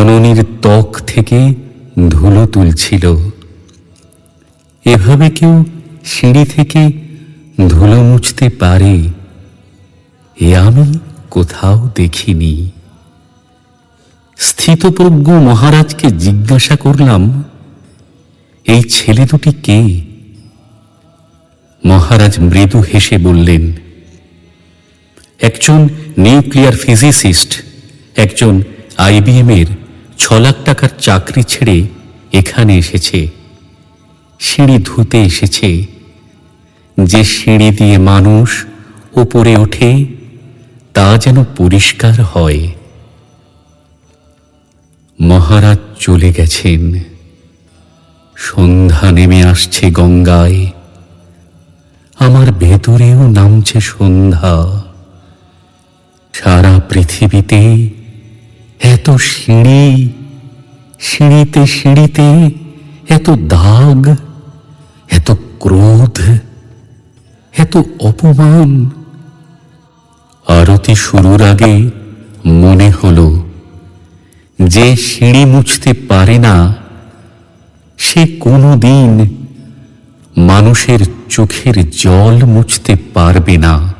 জননীর ত্বক থেকে ধুলো তুলছিল। এভাবে কেউ সিঁড়ি থেকে ধুলো মুছতে পারে, এ আমি কোথাও দেখিনি। স্থিতপ্রজ্ঞ মহারাজকে জিজ্ঞাসা করলাম, এই ছেলে দুটি কে? মহারাজ মৃদু হেসে বললেন, একজন নিউক্লিয়ার ফিজিসিস্ট, একজন আইবিএম এর ছ লাখ টাকার চাকরি ছেড়ে এখানে এসেছে। সিঁড়ি ধুতে এসেছে। যে সিঁড়ি দিয়ে মানুষ উপরে ওঠে, তা যেন পরিষ্কার হয়। মহারাজ চলে গেছেন। সন্ধ্যা নেমে আসছে গঙ্গায়। আমার ভেতরেও নামছে সন্ধ্যা। সারা পৃথিবীতে এত সিঁড়ি, সিঁড়িতে সিঁড়িতে এত দাগ, এত ক্রোধ, এত অপমান। আরতি শুরুর আগে মনে হলো, যে সিঁড়ি মুছতে পারে না, সে কোনো দিন মানুষের চোখের জল মুছতে পারবে না।